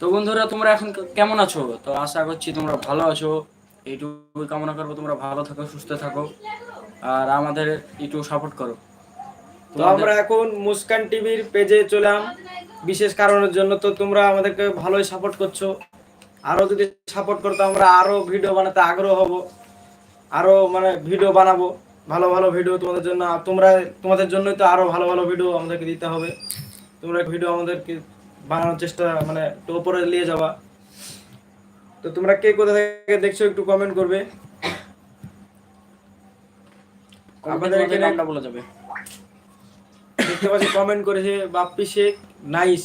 তো বন্ধুরা, তোমরা এখন কেমন আছো? তো আশা করছি তোমরা ভালো আছো। এইটুকু কামনা করব, তোমরা ভালো থাকো, সুস্থ থাকো, আর আমাদের একটু সাপোর্ট করো। তো আমরা এখন মুস্কান টিভির পেজে চলাম। বিশেষ কারণের জন্য তো তোমরা আমাদেরকে ভালোই সাপোর্ট করছ। আরও যদি সাপোর্ট করতো আমরা আরও ভিডিও বানাতে আগ্রহ হব। আরও মানে ভিডিও বানাবো, ভালো ভালো ভিডিও তোমাদের জন্য। তোমরা তোমাদের জন্যই তো আরও ভালো ভালো ভিডিও আমাদেরকে দিতে হবে। তোমরা ভিডিও আমাদেরকে বানানোর চেষ্টা মানে একটু উপরে নিয়ে যাবা তো তোমরা কে কোথা থেকে দেখছ একটু কমেন্ট করবে। আমাদের এখানে নামটা বলা যাবে। দেখতে পাচ্ছি কমেন্ট করেছে বাপ্পি শেখ নাইস।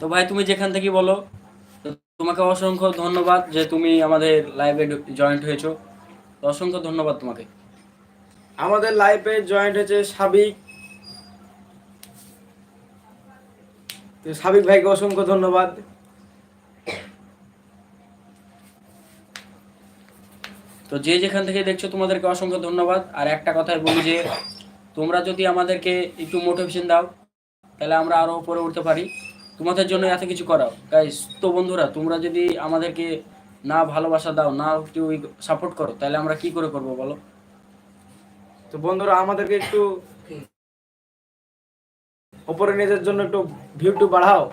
তো ভাই তুমি যেখান থেকে বলো তোমাকে অসংখ্য ধন্যবাদ যে তুমি আমাদের লাইভে জয়েন্ট হয়েছো। অসংখ্য ধন্যবাদ তোমাকে। আমাদের লাইফে জয়েন্ট হয়েছে সাবিক। সাবিক ভাইকে অসংখ্য ধন্যবাদ। তো যে যেখান থেকে দেখছ তোমাদেরকে অসংখ্য ধন্যবাদ। আর একটা কথাই বলি যে, তোমরা যদি আমাদেরকে একটু মোটিভেশন দাও, তাহলে আমরা আরও উপরে উঠতে পারি। তোমাদের জন্য এত কিছু করাও। গাইস তো বন্ধুরা, তোমরা যদি আমাদেরকে না ভালোবাসা দাও, না একটু সাপোর্ট করো, তাহলে আমরা কি করে করব বলো? তো বন্ধুরা আমাদেরকে একটু উপরে নিজের জন্য একটু ভিউ টু বাড়াও।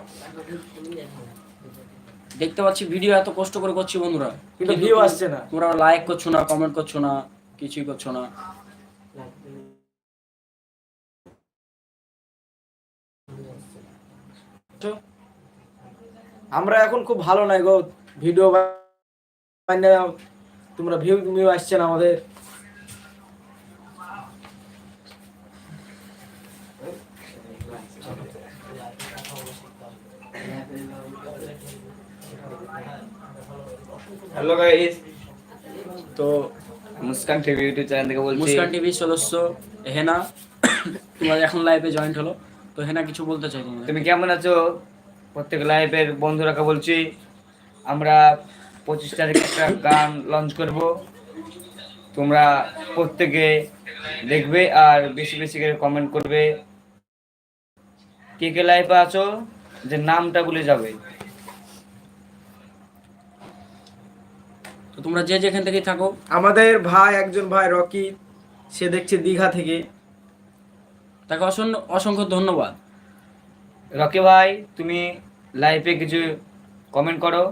দেখতে পাচ্ছি ভিডিও এত কষ্ট করে করছি বন্ধুরা। কিন্তু ভিউ আসছে না। তোমরা লাইক করছ না কমেন্ট করছ না কিছুই করছ না। আমরা এখন খুব ভালো নাই গো ভিডিও তোমরা ভিউ ভিউ আসছে না আমাদের। হ্যালো গাইস তো মুস্কান টিভি ইউটিউব চ্যানেল থেকে বলছি মুস্কান টিভি সদস্য হেনা তোমার এখন লাইভে জয়েন্ট হলো। তো হেনা কিছু বলতে চাই তুমি কেমন আছো? প্রত্যেক লাইভের বন্ধুরাকে বলছি আমরা পঁচিশ তারিখে একটা গান লঞ্চ করব। তোমরা প্রত্যেকে দেখবে আর বেশি বেশি করে কমেন্ট করবে। কে কে লাইভে আছো? যে নামটা ভুলে যাবে। তোমরা যে যেখান থেকে থাকো। আমাদের ভাই একজন ভাই রকি সে দেখছে দীঘা থেকে। তাকে অসংখ্য অসংখ্য ধন্যবাদ। রকি ভাই তুমি লাইভে কিছু কমেন্ট করো।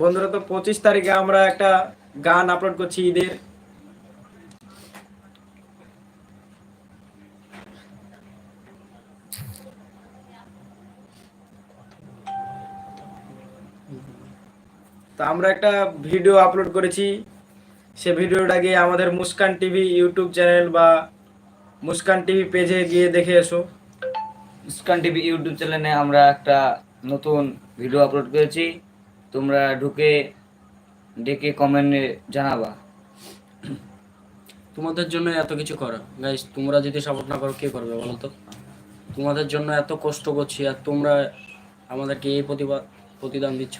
বন্ধুরা তো পঁচিশ তারিখে আমরা একটা গান আপলোড করছি ঈদের। তো আমরা একটা ভিডিও আপলোড করেছি। সে ভিডিওটা গিয়ে আমাদের মুস্কান টিভি ইউটিউব চ্যানেল বা মুস্কান টিভি পেজে গিয়ে দেখে এসো। মুস্কান টিভি ইউটিউব চ্যানেলে আমরা একটা নতুন ভিডিও আপলোড করেছি। তোমরা ঢুকে ডেকে কমেন্টে জানাবা। তোমাদের জন্য এত কিছু করো। গাইস তোমরা যদি সাপোর্ট না করো কে করবে বলো তো? তোমাদের জন্য এত কষ্ট করছি আর তোমরা আমাদেরকে এই প্রতিবাদ প্রতিদান দিচ্ছ।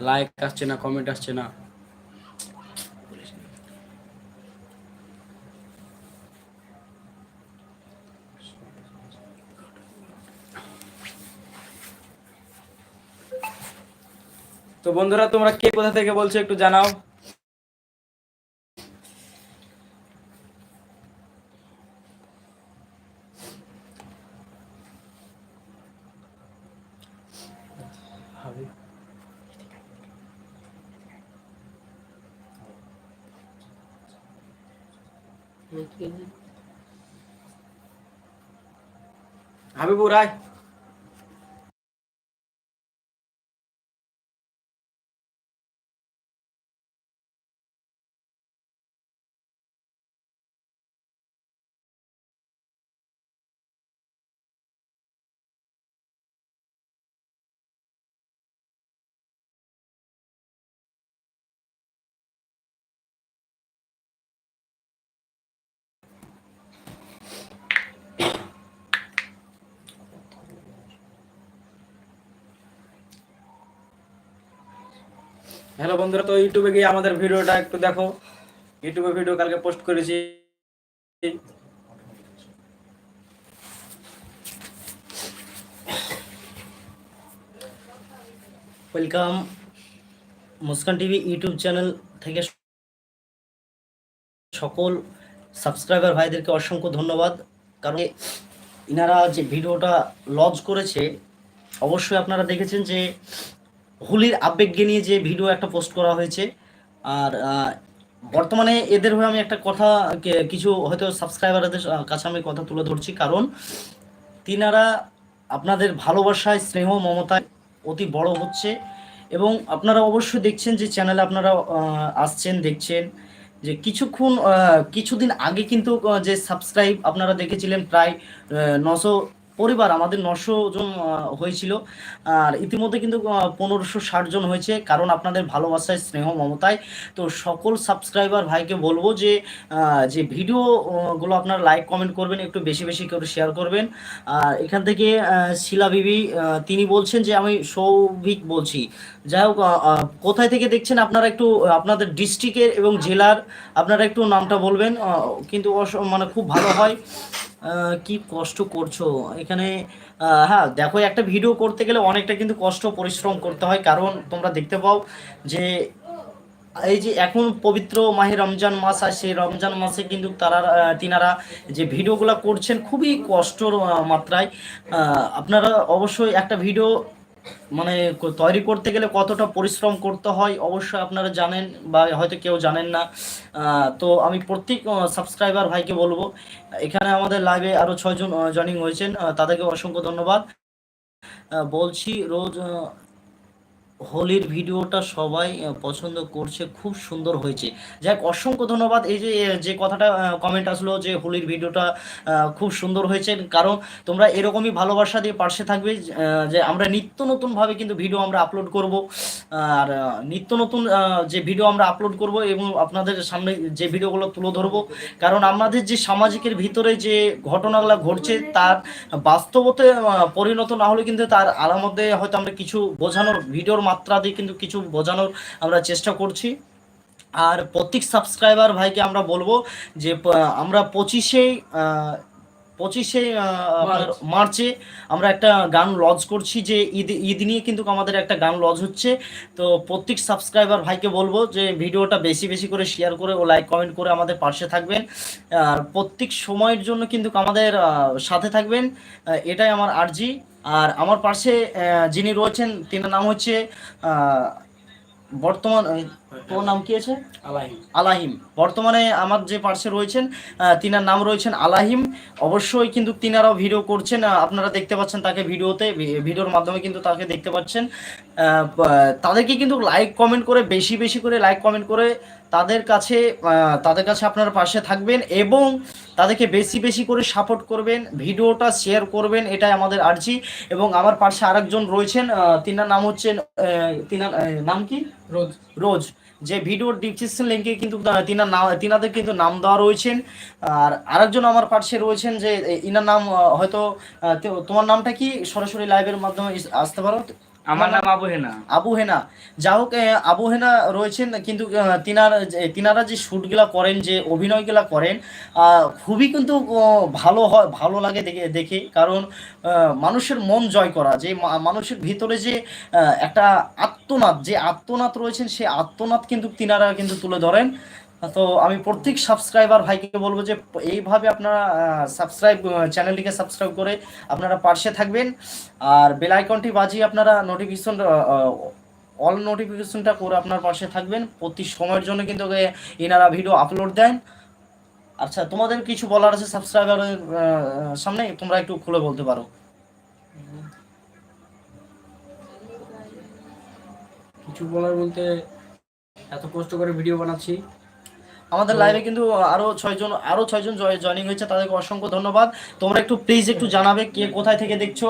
লাইক আসছে না কমেন্ট আসছে না। তো বন্ধুরা, তোমরা কে কোথা থেকে বলছো একটু জানাও। হাবিবুর আয় হ্যালো বন্ধুরা, তো ইউটিউবে গিয়ে আমাদের ভিডিওটা একটু দেখো। ইউটিউবে ভিডিও কালকে পোস্ট করেছি। Welcome Muskan TV YouTube channel থেকে সকল সাবস্ক্রাইবার ভাইদেরকে অসংখ্য ধন্যবাদ। কারণ ইনারা যে ভিডিওটা লঞ্চ করেছে, অবশ্যই আপনারা দেখেছেন যে হোলির আবেগকে নিয়ে যে ভিডিও একটা পোস্ট করা হয়েছে, আর বর্তমানে এদের হয়ে আমি একটা কথা কিছু হয়তো সাবস্ক্রাইবারদের কাছে আমি কথা তুলে ধরছি। কারণ তিনারা আপনাদের ভালোবাসায়, স্নেহ, মমতায় অতি বড় হচ্ছে এবং আপনারা অবশ্যই দেখছেন যে চ্যানেলে আপনারা আসছেন, দেখছেন যে কিছুক্ষণ কিছুদিন আগে কিন্তু যে সাবস্ক্রাইব আপনারা দেখেছিলেন প্রায় নশো পরিবার আমাদের নশো জন হয়েছিল। আর ইতিমধ্যে কিন্তু পনেরোশো ষাট জন হয়েছে। কারণ আপনাদের ভালোবাসায় স্নেহ মমতায়। তো সকল সাবস্ক্রাইবার ভাইকে বলব যে যে ভিডিও আহ, গুলো আপনারা লাইক কমেন্ট করবেন একটু বেশি বেশি করে শেয়ার করবেন। আর এখান থেকে শিলা বিবি তিনি বলছেন যে আমি সৌভিক বলছি। যাই হোক কোথায় থেকে দেখছেন আপনারা একটু আপনাদের ডিস্ট্রিক্টের এবং জেলার আপনারা একটু নামটা বলবেন। কিন্তু মানে খুব ভালো হয়। কি কষ্ট করছ? এখানে হ্যাঁ দেখো, একটা ভিডিও করতে গেলে অনেকটা কিন্তু কষ্ট, পরিশ্রম করতে হয়। কারণ তোমরা দেখতে পাও যে, এই যে এখন পবিত্র মাহে রমজান মাস আর সেই রমজান মাসে কিন্তু তারা তিনারা যে ভিডিওগুলো করছেন খুবই কষ্টর মাত্রায়। আপনারা অবশ্যই একটা ভিডিও মানে তৈরি করতে গেলে কতটা পরিশ্রম করতে হয় অবশ্যই আপনারা জানেন বা হয়তো কেউ জানেন না। তো আমি প্রত্যেক সাবস্ক্রাইবার ভাইকে বলব, এখানে আমাদের লাইভে আরও ছয়জন জয়নিং হয়েছেন তাদেরকে অসংখ্য ধন্যবাদ। বলছি রোজ হোলির ভিডিওটা সবাই পছন্দ করছে, খুব সুন্দর হয়েছে। যাক, অসংখ্য ধন্যবাদ। এই যে যে কথাটা কমেন্ট আসলো যে হোলির ভিডিওটা খুব সুন্দর হয়েছে। কারণ তোমরা এরকমই ভালোবাসা দিয়ে পাশে থাকবে যে আমরা নিত্য নতুনভাবে কিন্তু ভিডিও আমরা আপলোড করব। আর নিত্য নতুন যে ভিডিও আমরা আপলোড করব এবং আপনাদের সামনে যে ভিডিওগুলো তুলে ধরবো। কারণ আমাদের যে সামাজিকের ভিতরে যে ঘটনাগুলো ঘটছে, তার বাস্তবতে পরিণত না হলে কিন্তু তার আলামতে হয়তো আমরা কিছু বোঝানোর, ভিডিওর মাত্রা দিয়ে কিন্তু কিছু বোঝানোর আমরা চেষ্টা করছি। আর প্রত্যেক সাবস্ক্রাইবার ভাইকে আমরা বলব যে আমরা পঁচিশে পঁচিশে মার্চে। আমরা একটা গান লঞ্চ করছি যে ঈদ ঈদ নিয়ে কিন্তু আমাদের একটা গান লঞ্চ হচ্ছে। তো প্রত্যেক সাবস্ক্রাইবার ভাইকে বলব যে ভিডিওটা বেশি বেশি করে শেয়ার করে ও লাইক কমেন্ট করে আমাদের পাশে থাকবেন। আর প্রত্যেক সময়ের জন্য কিন্তু আমাদের সাথে থাকবেন। এটাই আমার আর্জি। আর আমার পাশে যিনি রয়েছেন তিনার নাম হচ্ছে বর্তমান তোর নাম কি আছে? আলাই আলাহিম। বর্তমানে আমার যে পার্শ্বে রয়েছেন তিনার নাম রয়েছেন আলাহিম। অবশ্যই কিন্তু তিনারাও ভিডিও করছেন আপনারা দেখতে পাচ্ছেন তাকে ভিডিওতে ভিডিওর মাধ্যমে কিন্তু তাকে দেখতে পাচ্ছেন। তাদেরকে কিন্তু লাইক কমেন্ট করে বেশি বেশি করে লাইক কমেন্ট করে তাদের কাছে তাদের কাছে আপনারা পাশে থাকবেন এবং তাদেরকে বেশি বেশি করে সাপোর্ট করবেন ভিডিওটা শেয়ার করবেন এটাই আমাদের আর্জি। এবং আমার পাশে আরেকজন রয়েছেন তিনার নাম হচ্ছেন তিনার নাম কি? রোজ। রোজ। যে ভিডিওর ডিসক্রিপশন লিঙ্কে কিন্তু তিনার নাম তিনাদের কিন্তু নাম দেওয়া রয়েছেন। আর আরেকজন আমার পাশে রয়েছেন যে ইনার নাম হয়তো তোমার নামটা কি? সরাসরি লাইভের মাধ্যমে আসতে পারো। আমার নাম আবু হেনা। আবু হেনা। যা হোক আবু হেনা রয়েছেন, কিন্তু তিনার তিনারা যে শ্যুটগুলা করেন, যে অভিনয়গুলা করেন খুবই কিন্তু ভালো হয়, ভালো লাগে দেখে দেখে। কারণ মানুষের মন জয় করা, যে মানুষের ভিতরে যে একটা আত্মনাদ, যে আত্মনাদ রয়েছেন সেই আত্মনাদ কিন্তু তিনারা কিন্তু তুলে ধরেন। তো আমি প্রত্যেক সাবস্ক্রাইবার ভাইকে বলব যে এইভাবে আপনারা সাবস্ক্রাইব চ্যানেলটিকে সাবস্ক্রাইব করে আপনারা পাশে থাকবেন। আর বেল আইকনটি বাজিয়ে আপনারা নোটিফিকেশন অল নোটিফিকেশনটা করে আপনার পাশে থাকবেন। প্রতি সময়ের জন্য কিন্তু এনারা ভিডিও আপলোড দেন। আচ্ছা তোমাদের কিছু বলার আছে সাবস্ক্রাইবারের সামনে? তোমরা একটু খুলে বলতে পারো। কিছু বলার বলতে এত কষ্ট করে ভিডিও বানাচ্ছি। আমাদের লাইভে কিন্তু আরও ছয়জন আরও ছয়জন জয়নিং হয়েছে তাদেরকে অসংখ্য ধন্যবাদ। তোমরা একটু প্লিজ একটু জানাবে কে কোথায় থেকে দেখছ।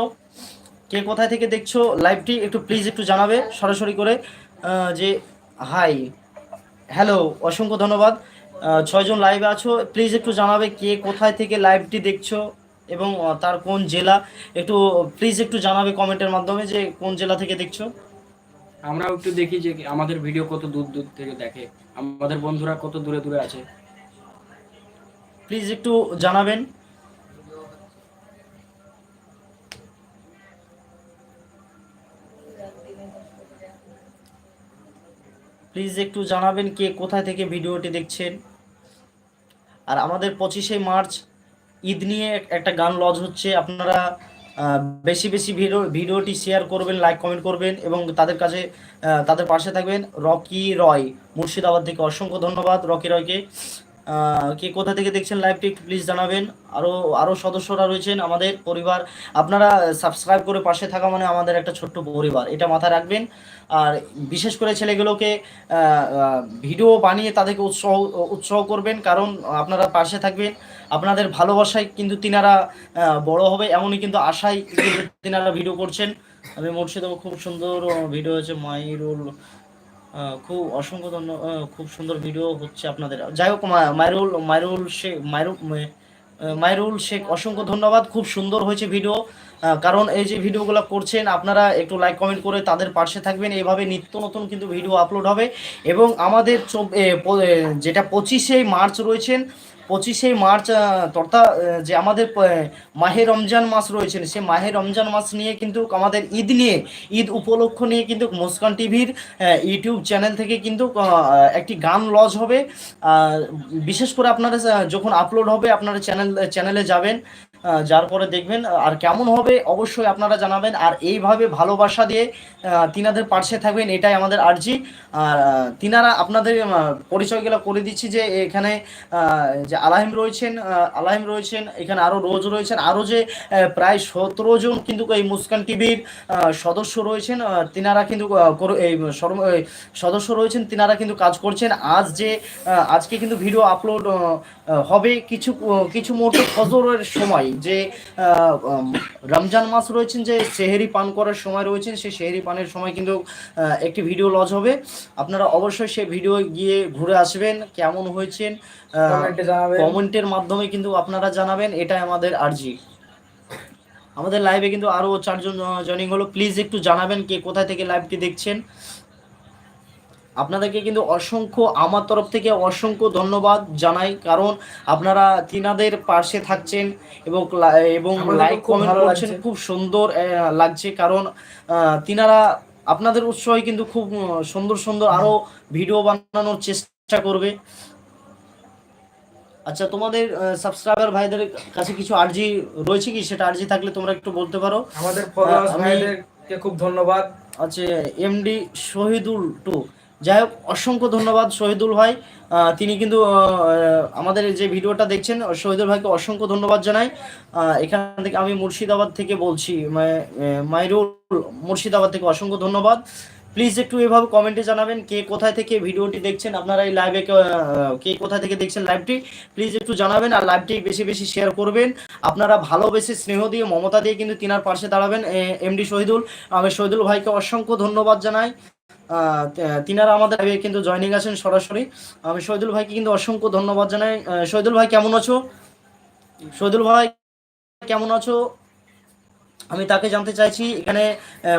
কে কোথায় থেকে দেখছ লাইভটি একটু প্লিজ একটু জানাবে সরাসরি করে। যে হাই হ্যালো অসংখ্য ধন্যবাদ। ছয়জন লাইভে আছো প্লিজ একটু জানাবে কে কোথায় থেকে লাইভটি দেখছ এবং তার কোন জেলা। একটু প্লিজ একটু জানাবে কমেন্টের মাধ্যমে যে কোন জেলা থেকে দেখছ। আমরাও একটু দেখি যে আমাদের ভিডিও কত দূর দূর থেকে দেখে। আমাদের বন্ধুরা কত দূরে দূরে আছে? প্লিজ একটু জানাবেন। প্লিজ একটু জানাবেন কে কোথায় থেকে ভিডিওটি দেখছেন। আর আমাদের পঁচিশে মার্চ ঈদ নিয়ে একটা গান লজ হচ্ছে। আপনারা বেশি বেশি ভিডিও, ভিডিওটি শেয়ার করবেন লাইক কমেন্ট করবেন এবং তাদের কাছে তাদের পাশে থাকবেন রকি রয়। মুর্শিদাবাদ থেকে অসংখ্য ধন্যবাদ রকি রয়কে। কে কোথা থেকে দেখছেন লাইভটি একটু প্লিজ জানাবেন। আরও আরও সদস্যরা রয়েছেন আমাদের পরিবার। আপনারা সাবস্ক্রাইব করে পাশে থাকা মানে আমাদের একটা ছোট্ট পরিবার, এটা মাথায় রাখবেন। আর বিশেষ করে ছেলেগুলোকে ভিডিও বানিয়ে তাদেরকে উৎসাহ উৎসাহ করবেন, কারণ আপনারা পাশে থাকবেন। আপনাদের ভালোবাসায় কিন্তু তিনারা বড় হবে, এমনই কিন্তু আশায় তিনারা ভিডিও করছেন। আমি মুর্শিদাবাদ খুব সুন্দর ভিডিও হয়েছে মাইরুল খুব অসংখ্য ধন্য খুব সুন্দর ভিডিও হচ্ছে আপনাদের। যাই হোক মায়রুল মায়রুল শেখ মায়রুল মায়রুল শেখ, অসংখ্য ধন্যবাদ। খুব সুন্দর হয়েছে ভিডিও কারণ এই যে ভিডিওগুলো করছেন, আপনারা একটু লাইক কমেন্ট করে তাদের পাশে থাকবেন। এভাবে নিত্য নতুন কিন্তু ভিডিও আপলোড হবে। এবং আমাদের যেটা পঁচিশে মার্চ রয়েছেন পঁচিশে মার্চ তথা যে আমাদের মাহে রমজান মাস রয়েছেন সে মাহে রমজান মাস নিয়ে কিন্তু আমাদের ঈদ নিয়ে, ঈদ উপলক্ষ নিয়ে কিন্তু মুস্কান টিভির ইউটিউব চ্যানেল থেকে কিন্তু একটি গান লজ হবে। বিশেষ করে আপনারা যখন আপলোড হবে, আপনারা চ্যানেল, চ্যানেলে যাবেন। যার পরে দেখবেন আর কেমন হবে অবশ্যই আপনারা জানাবেন। আর এইভাবে ভালোবাসা দিয়ে তিনাদের পাশে থাকবেন, এটাই আমাদের আর্জি। আর তিনারা আপনাদের পরিচয়গুলো করে দিচ্ছি যে এখানে যে আলাহিম রয়েছেন আলাহিম রয়েছেন, এখানে আরও রোজ রয়েছেন আরও যে প্রায় সতেরো জন কিন্তু এই মুস্কান টিভির সদস্য রয়েছেন তিনারা কিন্তু এই সদস্য রয়েছেন, তিনারা কিন্তু কাজ করছেন। আজ যে আজকে কিন্তু ভিডিও আপলোড হবে কিছু কিছু মুহূর্ত ফজরের সময়। যে রমজান মাস রয়েছেন যে সেহেরি পান করার সময় রয়েছেন সেই সেহেরি পানের সময় কিন্তু একটি ভিডিও লজ হবে। আপনারা অবশ্যই সেই ভিডিও গিয়ে ঘুরে আসবেন কেমন হয়েছেন কমেন্টের মাধ্যমে কিন্তু আপনারা জানাবেন এটাই আমাদের আর্জি। আমাদের লাইভে কিন্তু আরও চারজন জয়েনিং হলো। প্লিজ একটু জানাবেন কে কোথায় থেকে লাইভটি দেখছেন। আপনাদেরকে কিন্তু অসংখ্য আমার তরফ থেকে অসংখ্য ধন্যবাদ জানাই কারণ আপনারা তিনাদের পাশে থাকছেন এবং এবং লাইক কমেন্ট করছেন খুব সুন্দর লাগছে কারণ তিনারা আপনাদের উৎসাহে কিন্তু খুব সুন্দর সুন্দর আরও ভিডিও বানানোর চেষ্টা করবে। আচ্ছা তোমাদের সাবস্ক্রাইবার ভাইদের কাছে কিছু আর্জি রয়েছে কি? সেটা আর্জি থাকলে তোমরা একটু বলতে পারো। আমাদের ফলোয়ার্স ভাইদেরকে খুব ধন্যবাদ। আচ্ছা এমডি শহীদুল টু। যাই হোক, অসংখ্য ধন্যবাদ শহীদুল ভাই। তিনি কিন্তু আমাদের যে ভিডিওটা দেখছেন, শহীদুল ভাইকে অসংখ্য ধন্যবাদ জানাই। এখান থেকে আমি মুর্শিদাবাদ থেকে বলছি মাইরুল মুর্শিদাবাদ থেকে অসংখ্য ধন্যবাদ। প্লিজ একটু এভাবে কমেন্টে জানাবেন কে কোথায় থেকে ভিডিওটি দেখছেন, আপনারা এই লাইভে কে কোথায় থেকে দেখছেন লাইভটি প্লিজ একটু জানাবেন আর লাইভটি বেশি বেশি শেয়ার করবেন। আপনারা ভালোবেসে স্নেহ দিয়ে, মমতা দিয়ে কিন্তু তিনার পাশে দাঁড়াবেন এমডি শহীদুল। আমি শহীদুল ভাইকে অসংখ্য ধন্যবাদ জানাই। তিনারা আমাদের কিন্তু জয়নিং আছেন সরাসরি। আমি শহীদুল ভাইকে কিন্তু অসংখ্য ধন্যবাদ জানাই। শহীদুল ভাই, কেমন আছো? শহীদুল ভাই, কেমন আছো? আমি তাকে জানতে চাইছি, এখানে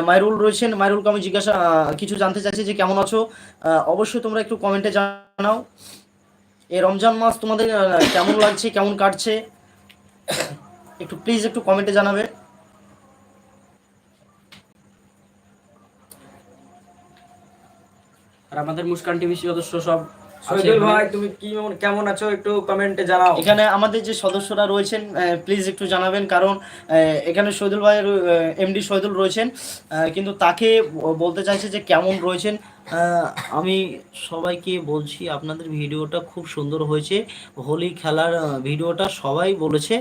মাইরুল রয়েছেন। মাইরুলকে আমি জিজ্ঞাসা কিছু জানতে চাইছি যে কেমন আছো? অবশ্যই তোমরা একটু কমেন্টে জানাও। এই রমজান মাস তোমাদের কেমন লাগছে, কেমন কাটছে? একটু প্লিজ একটু কমেন্টে জানাবে। আর আমাদের মুস্কান টিভি সদস্য সব আছে ভাই তুমি কি কেমন আছো? একটু কমেন্টে জানাও। এখানে আমাদের যে সদস্যরা রয়েছেন প্লিজ একটু জানাবেন কারণ এখানে শহীদুল ভাইয়ের এমডি শহীদুল রয়েছেন কিন্তু তাকে বলতে চাইছে যে কেমন রয়েছেন। আমি সবাইকে বলছি আপনাদের ভিডিওটা খুব সুন্দর হয়েছে। হোলি খেলার ভিডিওটা সবাই বলেছে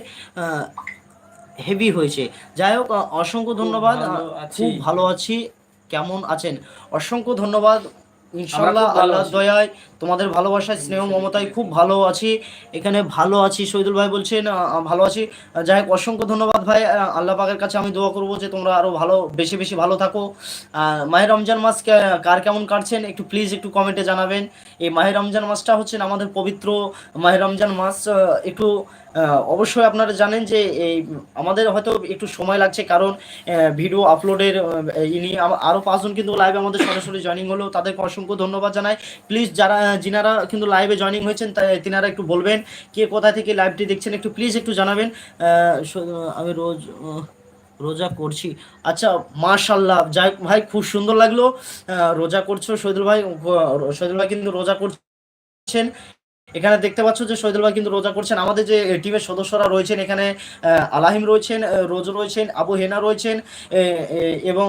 হেভি হয়েছে। যাই হোক অসংখ্য ধন্যবাদ। খুব ভালো আছি। কেমন আছেন? অসংখ্য ধন্যবাদ। ইনশাল্লাহ খুব ভালো আল্লাহ দয়ায় তোমাদের ভালোবাসায় স্নেহ মমতায় খুব ভালো আছি। এখানে ভালো আছি শহীদুল ভাই বলছেন ভালো আছি। যাই হোক অসংখ্য ধন্যবাদ ভাই। আল্লাহ পাকের কাছে আমি দোয়া করব যে তোমরা আরও ভালো বেশি বেশি ভালো থাকো। আহ, মাহে রমজান মাস কার কেমন কাটছেন একটু প্লিজ একটু কমেন্টে জানাবেন। এই মাহে রমজান মাসটা হচ্ছেন আমাদের পবিত্র মাহে রমজান মাস একটু অবশ্যই আপনারা জানেন যে এই আমাদের হয়তো একটু সময় লাগছে, কারণ ভিডিও আপলোডের ইনি আরও পাঁচজন কিন্তু লাইভে আমাদের সরাসরি জয়েনিং হলো, তাদেরকে অসংখ্য ধন্যবাদ জানাই। প্লিজ যারা যিনারা কিন্তু লাইভে জয়েনিং হয়েছেন তিনারা একটু বলবেন, কে কোথা থেকে লাইভটি দেখছেন, একটু প্লিজ একটু জানাবেন। আমি রোজ রোজা করছি। আচ্ছা মাশাল্লাহ যাই, ভাই, খুব সুন্দর লাগল। রোজা করছ, শহীদুল ভাই শহীদুল ভাই কিন্তু রোজা করছেন। এখানে দেখতে পাচ্ছ যে শহীদুল ভাই কিন্তু রোজা করছেন। আমাদের যে টিমের সদস্যরা রয়েছেন, এখানে আলাহিম রয়েছেন রোজ রয়েছেন, আবু হেনা রয়েছেন এবং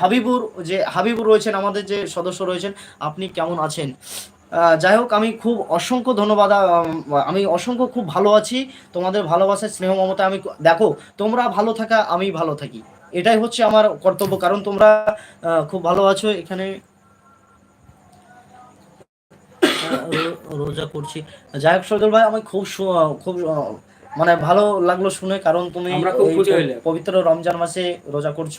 হাবিবুর যে, হাবিবুর রয়েছেন, আমাদের যে সদস্য রয়েছেন, আপনি কেমন আছেন? যাই হোক, আমি খুব অসংখ্য ধন্যবাদ আমি অসংখ্য খুব ভালো আছি। তোমাদের ভালোবাসার স্নেহ মমতা আমি দেখো, তোমরা ভালো থাকা, আমি ভালো থাকি। এটাই হচ্ছে আমার কর্তব্য, কারণ তোমরা খুব ভালো আছো এখানে। রোজা করছি। যাই হোক সজল ভাই আমি খুব খুব মানে ভালো লাগল শুনে কারণ তুমি। পবিত্র রমজান মাসে রোজা করছ।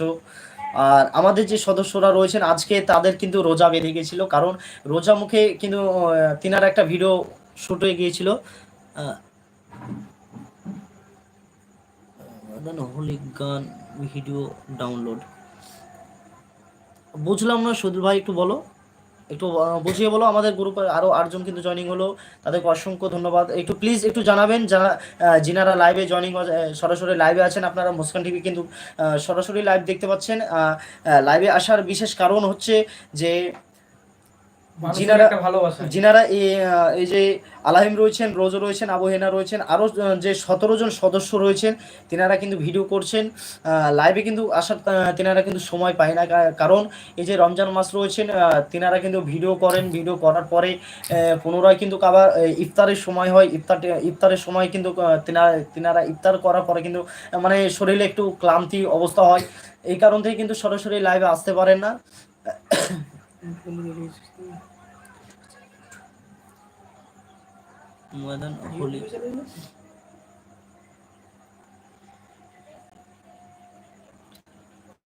আর আমাদের যে সদস্যরা রয়েছেন আজকে তাদের কিন্তু রোজা বেঁধে গেছিল কারণ রোজা মুখে কিন্তু তিনার একটা ভিডিও শুট হয়ে গিয়েছিল। হোলি গান ভিডিও ডাউনলোড বুঝলাম না সদুল ভাই একটু বলো। একটু বুঝিয়ে বলো, আমাদের গ্রুপে আরও আটজন কিন্তু জয়নিং হলো। তাদেরকে অসংখ্য ধন্যবাদ। একটু প্লিজ একটু জানাবেন যারা যিনারা লাইভে জয়নিং সরাসরি লাইভে আছেন, আপনারা মুসকান টিভি কিন্তু সরাসরি লাইভ দেখতে পাচ্ছেন। লাইভে আসার বিশেষ কারণ হচ্ছে যে যিনারা যিনারা এই যে আলাহিম রয়েছেন রোজ রয়েছেন আবু হেনা রয়েছেন আরও যে সতেরো জন সদস্য রয়েছেন তিনারা কিন্তু ভিডিও করছেন লাইভে কিন্তু আসার তিনারা কিন্তু সময় পায় না কারণ এই যে রমজান মাস রয়েছেন তিনারা কিন্তু ভিডিও করেন ভিডিও করার পরে পুনরায় কিন্তু আবার ইফতারের সময় হয় ইফতার ইফতারের সময় কিন্তু তিনারা তিনারা ইফতার করার পরে কিন্তু মানে শরীরে একটু ক্লান্তি অবস্থা হয় এই কারণ থেকে কিন্তু সরাসরি লাইভে আসতে পারেন না। হোলি।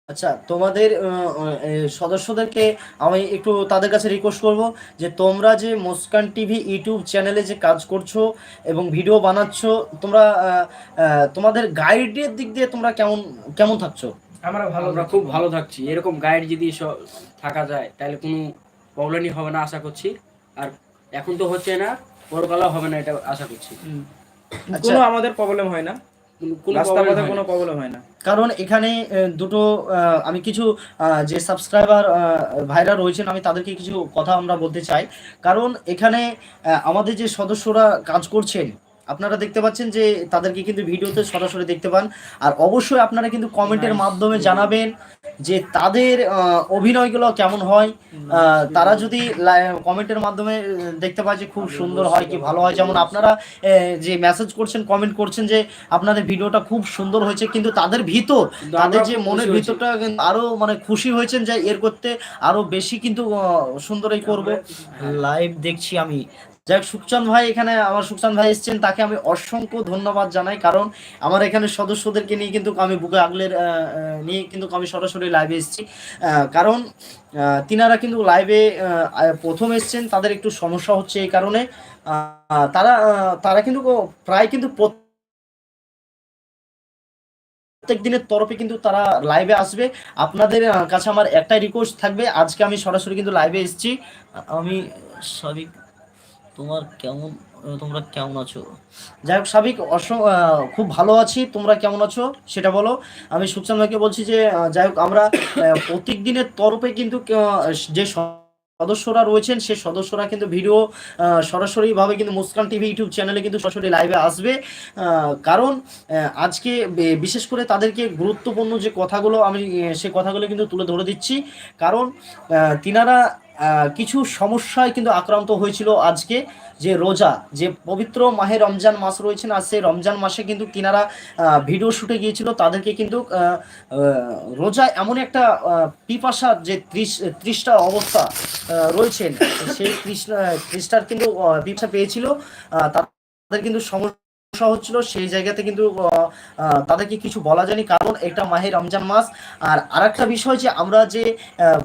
আচ্ছা তোমাদের সদস্যদেরকে আমি একটু তাদের কাছে রিকোয়েস্ট করব যে তোমরা যে মুস্কান টিভি ইউটিউব চ্যানেলে যে কাজ করছ এবং ভিডিও বানাচ্ছ তোমরা তোমাদের গাইডের দিক দিয়ে তোমরা কেমন কেমন থাকছো? আমরা ভালো আমরা খুব ভালো থাকছি। এরকম গাইড যদি থাকা যায় তাহলে কোনো প্রবলেমই হবে না আশা করছি। আর এখন তো হচ্ছে না পরকালও হবে না এটা আশা করছি। আচ্ছা। কোনো আমাদের প্রবলেম হয় না। কোনো-। প্রবলেম হয় না। কারণ এখানে দুটো আমি কিছু যে সাবস্ক্রাইবার ভাইরা রয়েছেন আমি তাদেরকে কিছু কথা আমরা বলতে চাই। কারণ এখানে আমাদের যে সদস্যরা কাজ করছেন আপনারা দেখতে পাচ্ছেন যে তাদেরকে কিন্তু ভিডিওতে সরাসরি দেখতে পান। আর অবশ্যই আপনারা কিন্তু কমেন্টের মাধ্যমে জানাবেন যে তাদের অভিনয়গুলো কেমন হয়। আহ, তারা যদি কমেন্টের মাধ্যমে দেখতে পায় যে খুব সুন্দর হয় কি ভালো হয়। যেমন আপনারা আহ, যে মেসেজ করছেন কমেন্ট করছেন যে আপনাদের ভিডিওটা খুব সুন্দর হয়েছে কিন্তু তাদের ভিতর তাদের যে মনের ভিতরটা আরও মানে খুশি হয়েছেন যে এর করতে আরও বেশি কিন্তু সুন্দরই করব। লাইভ দেখছি আমি। যাই হোক ভাই এখানে আমার সুখচাঁদ ভাই এসেছেন, তাকে আমি অসংখ্য ধন্যবাদ জানাই, কারণ আমার এখানে সদস্যদেরকে নিয়ে কিন্তু আমি বুকে আগলের নিয়ে কিন্তু আমি সরাসরি লাইভে এসেছি। কারণ তিনারা কিন্তু লাইভে প্রথম এসছেন, তাদের একটু সমস্যা হচ্ছে এই কারণে। তারা তারা কিন্তু প্রায় কিন্তু প্রত্যেক দিনের তরফে কিন্তু তারা লাইভে আসবে। আপনাদের কাছে আমার একটাই রিকোয়েস্ট থাকবে, আজকে আমি সরাসরি কিন্তু লাইভে এসেছি। আমি সাবিক তোমার কেমন তোমরা কেমন আছো? যাই হোক সাবিক খুব ভালো আছি। তোমরা কেমন আছো? সেটা বলো। আমি সুখচান ভাইকে বলছি যে যাই হোক আমরা প্রত্যেক দিনের তরফে কিন্তু যে সদস্যরা রয়েছেন সেই সদস্যরা কিন্তু ভিডিও সরাসরিভাবে কিন্তু মুস্কান টিভি ইউটিউব চ্যানেলে কিন্তু সরাসরি লাইভে আসবে। কারণ আজকে বিশেষ করে তাদেরকে গুরুত্বপূর্ণ যে কথাগুলো আমি সে কথাগুলো কিন্তু তুলে ধরে দিচ্ছি। কারণ তিনারা কিছু সমস্যায় কিন্তু আক্রান্ত হয়েছিল আজকে যে রোজা যে পবিত্র মাহে রমজান মাস রয়েছেন আর সেই রমজান মাসে কিন্তু আহ, ভিডিও শুটে গিয়েছিল। তাদেরকে কিন্তু রোজা এমন একটা পিপাসার যে ত্রিশ ত্রিশটা অবস্থা রয়েছেন সেই ত্রিশ ত্রিশটার কিন্তু পিপাসা পেয়েছিল। তাদের কিন্তু সমস্যা সমস্যা হচ্ছিল, সেই জায়গাতে কিন্তু তাদেরকে কিছু বলা যায়নি। কারণ এটা মাহে রমজান মাস। আর আরেকটা বিষয় যে আমরা যে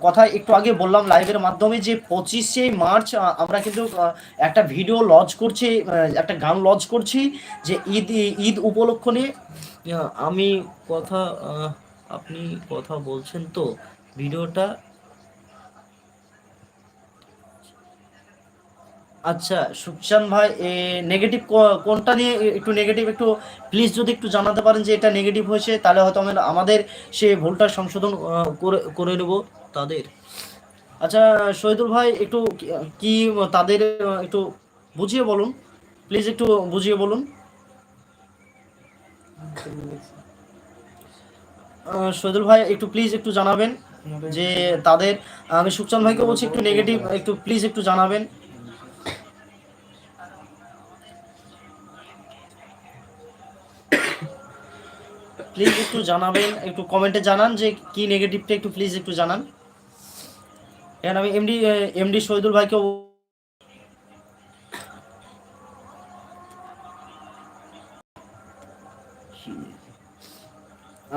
কথা একটু আগে বললাম লাইভের মাধ্যমে যে পঁচিশে মার্চ আমরা কিন্তু একটা ভিডিও লঞ্চ করছি একটা গান লঞ্চ করছি যে ঈদ ঈদ উপলক্ষ নিয়ে। আমি কথা আপনি কথা বলছেন তো, ভিডিওটা আচ্ছা সুকচান ভাই নেগেটিভ কোনটা নিয়ে একটু নেগেটিভ একটু প্লিজ যদি একটু জানাতে পারেন যে এটা নেগেটিভ হয়েছে, তাহলে হয়তো আমরা আমাদের সে ভুলটা সংশোধন করে করে নেব তাদের। আচ্ছা শহীদুল ভাই, একটু কি- তাদের একটু বুঝিয়ে বলুন। প্লিজ একটু বুঝিয়ে বলুন। শহীদুল ভাই, একটু প্লিজ একটু জানাবেন যে তাদের, আমি সুকচান ভাইকে বলছি একটু নেগেটিভ একটু প্লিজ একটু জানাবেন। প্লিজ একটু জানাবেন, একটু কমেন্টে জানান যে কি নেগেটিভটা একটু প্লিজ একটু জানান। এখন আমি এমডি এমডি শহীদুল ভাইকে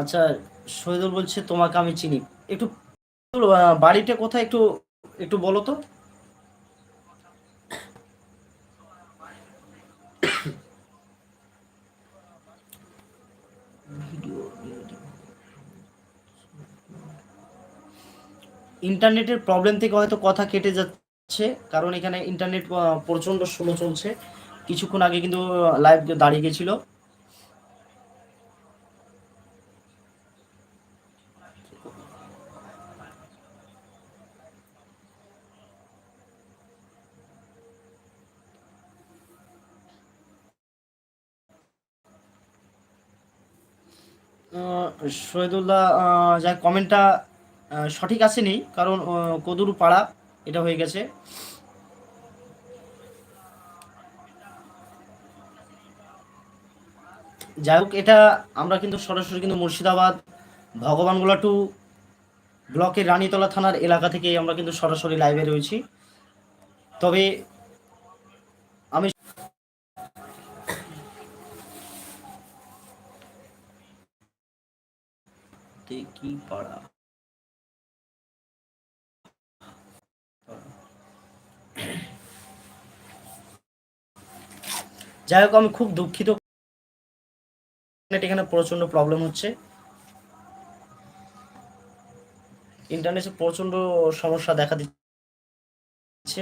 আচ্ছা শহীদুল বলছে, তোমাকে আমি চিনি। একটু বাড়িটা কোথায় একটু একটু বলো তো। ইন্টারনেটের প্রবলেম থেকে হয়তো কথা কেটে যাচ্ছে, কারণ এখানে ইন্টারনেট প্রচণ্ড স্লো চলছে। কিছুক্ষণ আগে কিন্তু লাইভ দাঁড়িয়ে গেছিল। শহীদুল্লাহ যা কমেন্টটা সঠিক আসেনি কারণ কদুর পাড়া এটা হয়ে গেছে। যাই হোক, এটা আমরা কিন্তু সরাসরি কিন্তু মুর্শিদাবাদ, ভগবানগোলা টু ব্লকের রানীতলা থানার এলাকা থেকে আমরা কিন্তু সরাসরি লাইভে রয়েছি। তবে আমি কি পাড়া? যাই হোক আমি খুব দুঃখিত। এখানে প্রচণ্ড প্রবলেম হচ্ছে। ইন্টারনেটে প্রচণ্ড সমস্যা দেখা দিচ্ছে।